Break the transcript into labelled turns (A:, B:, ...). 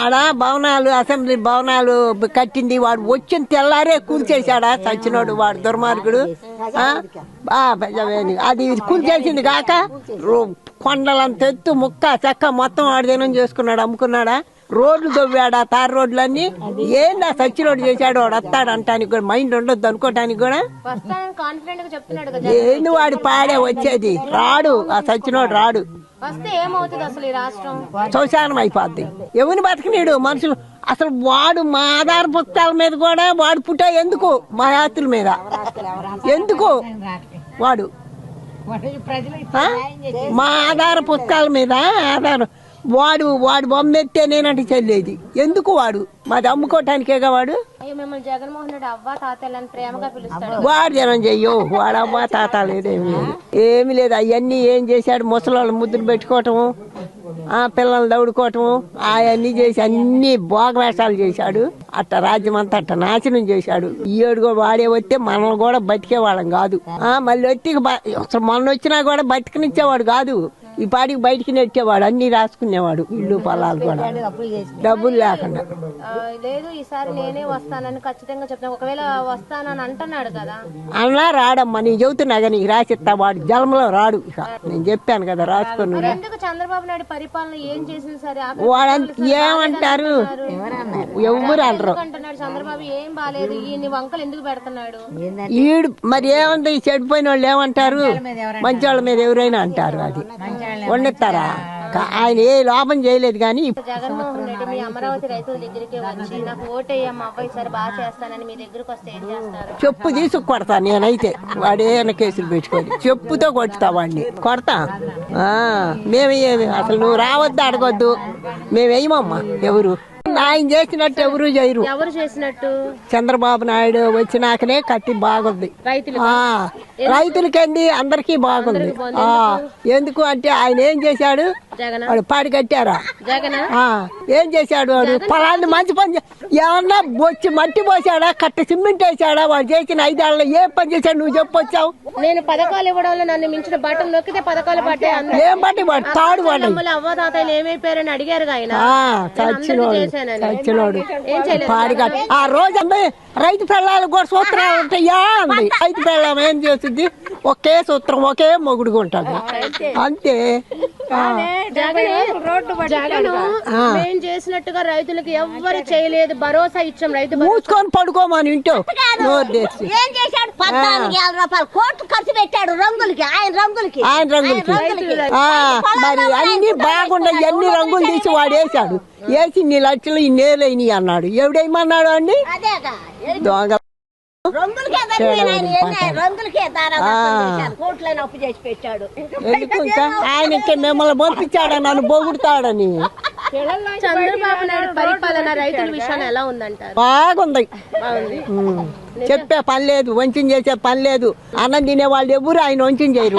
A: ఆడ భవనాలు అసెంబ్లీ భవనాలు కట్టింది. వాడు వచ్చిన తెల్లారే కూల్చేశాడా చచ్చినోడు వాడు దుర్మార్గుడు. అది కూల్చేసింది కాక కొండలంత ఎత్తు ముక్క చెక్క మొత్తం వాడు దినం చేసుకున్నాడు అమ్ముకున్నాడా? రోడ్లు దొవ్వాడా తార్ రోడ్లన్నీ? ఏందా సచ్చినోడు చేశాడు? వాడు వస్తాడు అంటానికి కూడా మైండ్ ఉండొద్దు అనుకోవటానికి కూడా. ఏంది వాడి పాడే వచ్చేది? రాడు. ఆ సచ్చినోడు రాడు.
B: వస్తే ఏమవుతుంది అసలు ఈ రాష్ట్రం?
A: అయిపోద్ది. ఎవరిని బతికినీడు? మనుషులు అసలు వాడు మా ఆధార పుస్తకాల మీద కూడా వాడు పుట్టా ఎందుకు? మా యాత్రల మీద. ఎందుకు? వాడు. మా ఆధార పుస్తకాల మీద ఆధారం. వాడు వాడు బొమ్మెత్తే నేనంటే చెల్లేది. ఎందుకు వాడు? మాది అమ్ముకోవటానికేగా వాడు?
B: అయ్యో మిమ్మల్ని జగన్మోహన్ రెడ్డి అవ్వ ప్రేమగా పిలుస్తాడు.
A: వాడు జనం చెయ్యో అవ్వ తాత లేదేమి ఏమి లేదు. అవన్నీ ఏం చేశాడు? ముసలోళ్ళు ముద్దులు పెట్టుకోవటము ఆ పిల్లలు దౌడుకోవటము అవన్నీ చేసి అన్ని భోగవేషాలు చేశాడు. అట్ట రాజ్యం అంతా అట్ట నాశనం చేశాడు. ఈ ఏడు కూడా వాడే వస్తే మనల్ని కూడా బతికేవాళ్ళం కాదు. ఆ మళ్ళీ వచ్చి అసలు మొన్న వచ్చినా కూడా బతికనిచ్చేవాడు కాదు. ఈ పాటికి బయటికి నెట్టేవాడు అన్ని రాసుకునేవాడు ఇల్లు పొలాలు కూడా. డబ్బులు లేకుండా.
B: లేదు ఈసారి నేనే వస్తానని ఖచ్చితంగా చెప్తాను ఒకవేళ వస్తానని అంటున్నాడు కదా.
A: అన్నా రాడమ్మా నీ చెబుతున్నా కానీ నీకు రాసిస్తా వాడు జలంలో రాడు ఇక. నేను చెప్పాను కదా రాసుకొని
B: ఎందుకు చంద్రబాబు నాయుడు పరిపాలన ఏం చేసింది సరే
A: వాడంత ఏమంటారు? ఎవరు అనరు?
B: అంటున్నాడు చంద్రబాబు ఏం బాలేదు? ఈ వంకలు ఎందుకు పెడుతున్నాడు?
A: ఈడు మరి ఏమంది? చెడిపోయిన వాళ్ళు ఏమంటారు? మంచి వాళ్ళ మీద ఎవరైనా అంటారు అది. వండిస్తారా ఆయన ఏ లోపం చేయలేదు కానీ
B: జగన్మోహన్ రెడ్డి మీ అమరావతి రైతుల దగ్గరికి వచ్చి నాకు ఓటేయమ్మ అవ్వ ఈసారి బాగా చేస్తానని మీ దగ్గరకు వస్తే ఏం చేస్తారు?
A: చెప్పు తీసుకు కొడతా నేనైతే. వాడేమైనా కేసులు పెట్టుకొని చెప్పుతో కొట్టుతా వాడిని. కొడతా? ఆ, మేము అసలు నువ్వు రావద్దు అడగొద్దు. మేము వేయమమ్మా ఎవరు? ఆయన చేసినట్టు ఎవరు చేయరు.
B: ఎవరు చేసినట్టు?
A: చంద్రబాబు నాయుడు వచ్చినాకనే కత్తి బాగుంది.
B: రైతులు
A: ఆ రైతులకండి అందరికీ బాగుంది. ఎందుకు అంటే ఆయన ఏం చేశాడు? వాడు పాడి కట్టారా? ఏం చేశాడు వాడు? పొలాన్ని మంచి పని ఏమన్నా బొచ్చి మట్టి పోసాడా? కట్ట సిమెంట్ వేసాడా? వాడు చేసిన ఐదేళ్ళలో ఏ పని చేశాడు? నువ్వు చెప్పొచ్చావు?
B: నేను పథకాలు ఇవ్వడంలో నన్ను మించిన బటన్ నొక్కితే పథకాలు పట్టే
A: ఏం బట్టి వాడు? తాడు వాడు.
B: తమ్ముళ్ళు అవ్వ తాతయ్యలు ఏమైపోయారని అడిగారు ఆయన.
A: చచ్చినోడు పాడి కట్ట ఆ రోజు రైతు పిల్లలు కూడా సూత్రాలు ఉంటాయా. అంది. రైతు పిల్లం ఏం చేస్తుంది ఒకే సూత్రం ఒకే మొగుడుగా ఉంటుంది. అంతే. ఆ.
B: జగన్ జగన్ మేం చేసినట్టుగా రైతులకు ఎవ్వరు చేయలేదు. భరోసా ఇచ్చాం రైతు.
A: మూసుకొని పడుకోమని ఇంటో.
C: ఏం చేశాడు? పద్నాలుగు వేల రూపాయలు కోట్లు ఖర్చు పెట్టాడు రంగులకి ఆయన రంగులకి.
A: ఆయన రంగులకి. ఆ, మరి అన్ని బాగుండయి అన్ని రంగులు తీసి వాడు వేసాడు వేసి ఇన్ని లక్షలు ఇన్నేలైనవి అన్నాడు. ఎవడేమన్నాడు అండి?
C: అదేగా
A: దొంగ
C: రంగులకే ఆయన? రంగులకే కోట్లైన అప్పు చేసి పెట్టాడు.
A: మిమ్మల్ని పంపించాడని నన్ను పొగుడుతాడని
B: చంద్రబాబు నాయుడు పరిపాలన రైతుల విషయాన్ని ఎలా ఉందంటారు?
A: బాగుంది. చెప్పే పని లేదు. వంచన చేసే పని లేదు. అన్నం తినే వాళ్ళు ఎవరు? ఆయన వంచన చేయరు.